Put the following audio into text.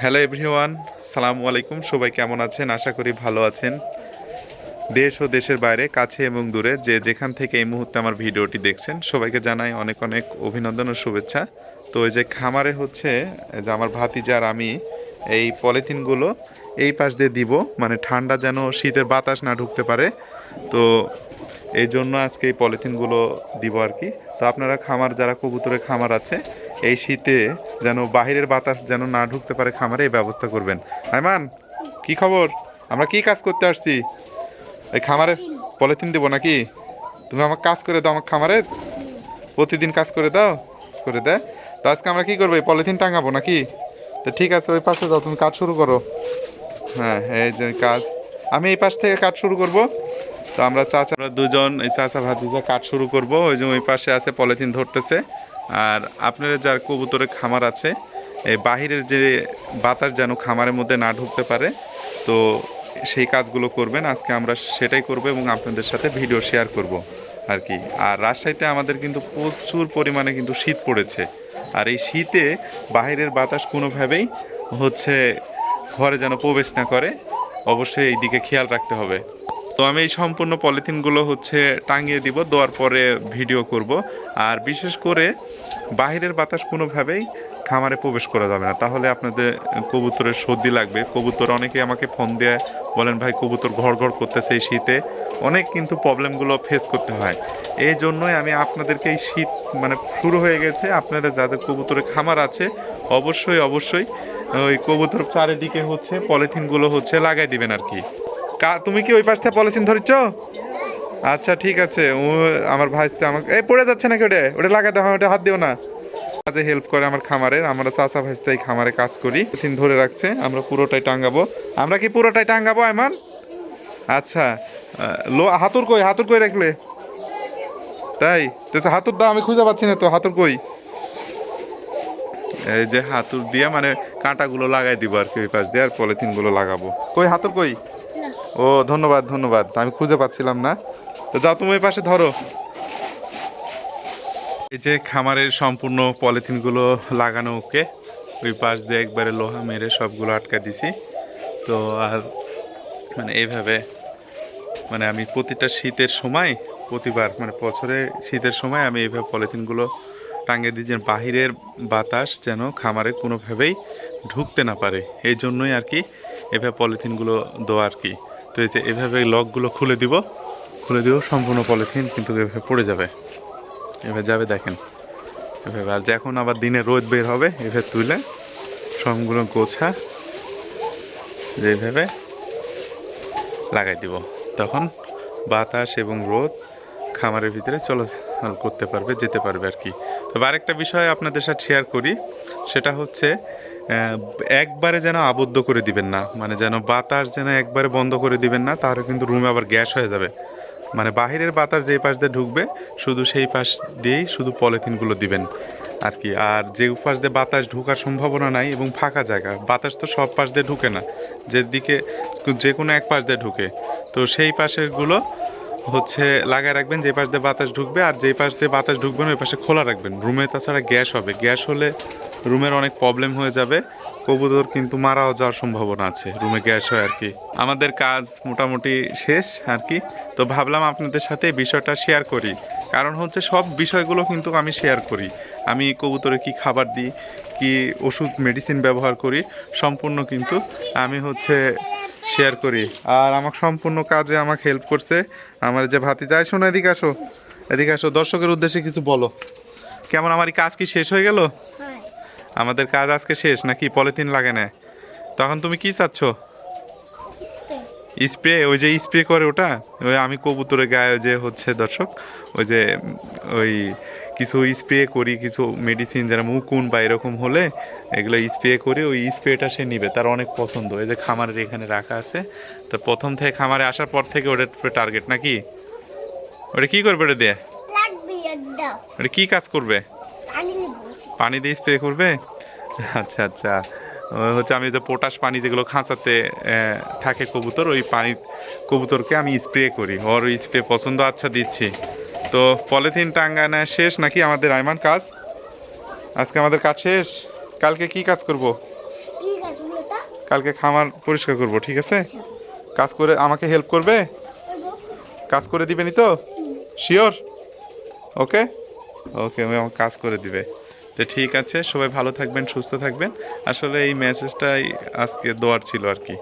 Hello everyone সালামু আলাইকুম সবাই কেমন আছেন? আশা করি ভালো আছেন। দেশ ও দেশের বাইরে, কাছে এবং দূরে, যে যেখান থেকে এই মুহূর্তে আমার ভিডিওটি দেখছেন, সবাইকে জানাই অনেক অনেক অভিনন্দন ও শুভেচ্ছা। তো এই যে খামারে হচ্ছে যে আমার ভাতিজার আমি এই পলিথিনগুলো এই পাশ দিয়ে দিব। মানে ঠান্ডা যেন শীতের বাতাস না ঢুকতে পারে। তো এই জন্য আজকে এই পলিথিনগুলো দিব আর কি। তো আপনারা খামার, যারা কবুতরের খামার আছে এই শীতে যেন বাহিরের বাতাস যেন না ঢুকতে পারে খামারে, এই ব্যবস্থা করবেন। আইমান কি খবর? আমরা কি কাজ করতে আসছি? এই খামারে পলিথিন দেবো নাকি? তুমি আমার কাজ করে দাও আমার খামারে। প্রতিদিন কাজ করে দাও করে দেয় তো আজকে আমরা কি করব, এই পলিথিন টাঙাবো নাকি? তো ঠিক আছে, ওই পাশে যাও, তুমি কাজ শুরু করো। হ্যাঁ এই যে কাজ। আমি এই পাশ থেকে কাজ শুরু করব। তো আমরা চাচা দুজন, এই চাচা ভাতিজা কাজ শুরু করব। ওই যে ওই পাশে আছে পলিথিন ধরতেছে। আর আপনারা যার কবুতরের খামার আছে, এই বাহিরের যে বাতাস যেন খামারের মধ্যে না ঢুকতে পারে, তো সেই কাজগুলো করবেন। আজকে আমরা সেটাই করব এবং আপনাদের সাথে ভিডিও শেয়ার করব আর কি। আর রাজশাহীতে আমাদের কিন্তু প্রচুর পরিমাণে কিন্তু শীত পড়েছে। আর এই শীতে বাহিরের বাতাস কোনোভাবেই হচ্ছে ঘরে যেন প্রবেশ না করে। অবশ্যই এই দিকে খেয়াল রাখতে হবে। তো আমি এই সম্পূর্ণ পলিথিনগুলো হচ্ছে টাঙিয়ে দিব, দেওয়ার পরে ভিডিও করব। আর বিশেষ করে বাহিরের বাতাস কোনোভাবেই খামারে প্রবেশ করা যাবে না। তাহলে আপনাদের কবুতরের সর্দি লাগবে। কবুতর অনেকে আমাকে ফোন দেয় বলেন, ভাই, কবুতর ঘর ঘর করতেছে এই শীতে। অনেক কিন্তু প্রবলেমগুলো ফেস করতে হয়। এই জন্যই আমি আপনাদেরকে এই শীত মানে শুরু হয়ে গেছে। আপনারা যাদের কবুতরের খামার আছে, অবশ্যই অবশ্যই ওই কবুতর চারিদিকে হচ্ছে পলিথিনগুলো হচ্ছে লাগাই দিবেন আর কি কা- তুমি কি ওই পাশ থেকে পলিথিন ধরছ আচ্ছা ঠিক আছে। ও, আমার ভাইস্তে আমাকে এই, পড়ে যাচ্ছে নাকি ওটা? ওটা লাগাই দাও ওটা হাত দিও না। কাজে হেল্প করে আমার খামারে। আমরা চাচা ভাইস্তে এই খামারে কাজ করি। পলিথিন ধরে রাখছে। আমরা পুরোটাই টাঙ্গাবো আমরা কি পুরোটাই টাঙ্গাবো এমন আচ্ছা লো, হাতুর কই? হাতুর কই রাখলে? তাই? তো হাতুর দাও, আমি খুঁজে পাচ্ছি না তো। হাতুর কই? এই যে হাতুর দিয়ে মানে কাঁটাগুলো লাগাই দিব আর কি ওই পাশ দিয়ে, আর পলিথিনগুলো লাগাবো। কই, হাতুর কই? ও, ধন্যবাদ ধন্যবাদ। আমি খুঁজে পাচ্ছিলাম না। তো যাও তুমি পাশে ধরো। এই যে খামারের সম্পূর্ণ পলিথিনগুলো লাগানো ওকে, ওই পাশ দিয়ে একবারে লোহা মেরে সবগুলো আটকা দিছি। তো আর মানে এইভাবে মানে আমি প্রতিটা শীতের সময়, প্রতিবার মানে বছরে শীতের সময় আমি এইভাবে পলিথিনগুলো টাঙিয়ে দিই যে বাহিরের বাতাস যেন খামারে কোনোভাবেই ঢুকতে না পারে। এই জন্যই আর কি এভাবে পলিথিনগুলো দেওয়া আর কি। তো এই যে এভাবে লকগুলো খুলে দিব। খুলে দিব সম্পূর্ণ পলিথিন কিন্তু এভাবে পড়ে যাবে। এভাবে যাবে, দেখেন। এভাবে আর যখন আবার দিনে রোদ বের হবে, এভাবে তুলে সবগুলো গোছা, যে এভাবে লাগাই দিব। তখন বাতাস এবং রোদ খামারের ভিতরে চলাচল করতে পারবে, যেতে পারবে আর কি। তবে আরেকটা বিষয় আপনাদের সাথে শেয়ার করি, সেটা হচ্ছে একবারে যেন আবদ্ধ করে দিবেন না। মানে যেন বাতাস যেন একবারে বন্ধ করে দিবেন না, তাহলে কিন্তু রুমে আবার গ্যাস হয়ে যাবে। মানে বাহিরের বাতাস যেই পাশ দিয়ে ঢুকবে, শুধু সেই পাশ দিয়েই শুধু পলিথিনগুলো দিবেন আর কি। আর যে পাশ দিয়ে বাতাস ঢোকার সম্ভাবনা নাই এবং ফাঁকা জায়গা, বাতাস তো সব পাশ দিয়ে ঢুকে না। যেদিকে যে কোনো এক পাশ দিয়ে ঢুকে। তো সেই পাশেরগুলো হচ্ছে লাগায় রাখবেন, যে পাশ দিয়ে বাতাস ঢুকবে আর যেই পাশ দিয়ে বাতাস ঢুকবেন ওই পাশে খোলা রাখবেন। রুমে তাছাড়া গ্যাস হবে। গ্যাস হলে রুমের অনেক প্রবলেম হয়ে যাবে। কবুতর কিন্তু মারাও যাওয়ার সম্ভাবনা আছে। রুমে গ্যাস হয় আর কি। আমাদের কাজ মোটামুটি শেষ আর কি। তো ভাবলাম আপনাদের সাথে বিষয়টা শেয়ার করি। কারণ হচ্ছে সব বিষয়গুলো কিন্তু আমি শেয়ার করি। আমি কবুতরে কি খাবার দিই, কি ওষুধ মেডিসিন ব্যবহার করি, সম্পূর্ণ কিন্তু আমি হচ্ছে শেয়ার করি। আর আমাকে সম্পূর্ণ কাজে আমাকে হেল্প করছে আমার যে ভাতি যায় শোনো, এদিকে আসো। এদিকে আসো। দর্শকের উদ্দেশ্যে কিছু বলো। কেমন, আমার কাজ কি শেষ হয়ে গেল? আমাদের কাজ আজকে শেষ নাকি পলিথিন লাগে না? তখন তুমি কি চাচ্ছ? স্প্রে ওই যে স্প্রে করে ওটা? ওই আমি কবুতরের গায়ে যে হচ্ছে দর্শক ওই যে ওই কিছু স্প্রে করি কিছু মেডিসিন যারা মুকুন বা এরকম হলে এগুলো স্প্রে করে ওই স্প্রেটা সে নিবে। তার অনেক পছন্দ। এই যে খামারের এখানে রাখা আছে তো প্রথম থেকে খামারে আসার পর থেকে ওটার টার্গেট নাকি? ওটা কি করবে ওটা দিয়ে? ওটা কি কাজ করবে? পানি দিয়ে স্প্রে করবে? আচ্ছা আচ্ছা। ও হচ্ছে আমি যে পটাশ পানি যেগুলো খাঁচাতে থাকে কবুতর ওই পানি কবুতরকে আমি স্প্রে করি। ওর ওই স্প্রে পছন্দ আচ্ছা দিচ্ছি। তো পলিথিন টাঙ্গানো শেষ নাকি আমাদের আইমান কাজ? আজকে আমাদের কাজ শেষ? কালকে কি কাজ করব? কালকে খামার পরিষ্কার করব ঠিক আছে? কাজ করে আমাকে হেল্প করবে? কাজ করে দিবেনি তো? শিওর ওকে ওকে আমি আমার কাজ করে দিবে। তো ঠিক আছে, সবাই ভালো থাকবেন, সুস্থ থাকবেন। আসলে এই মেসেজটাই আজকে দেওয়ার ছিল আর কি।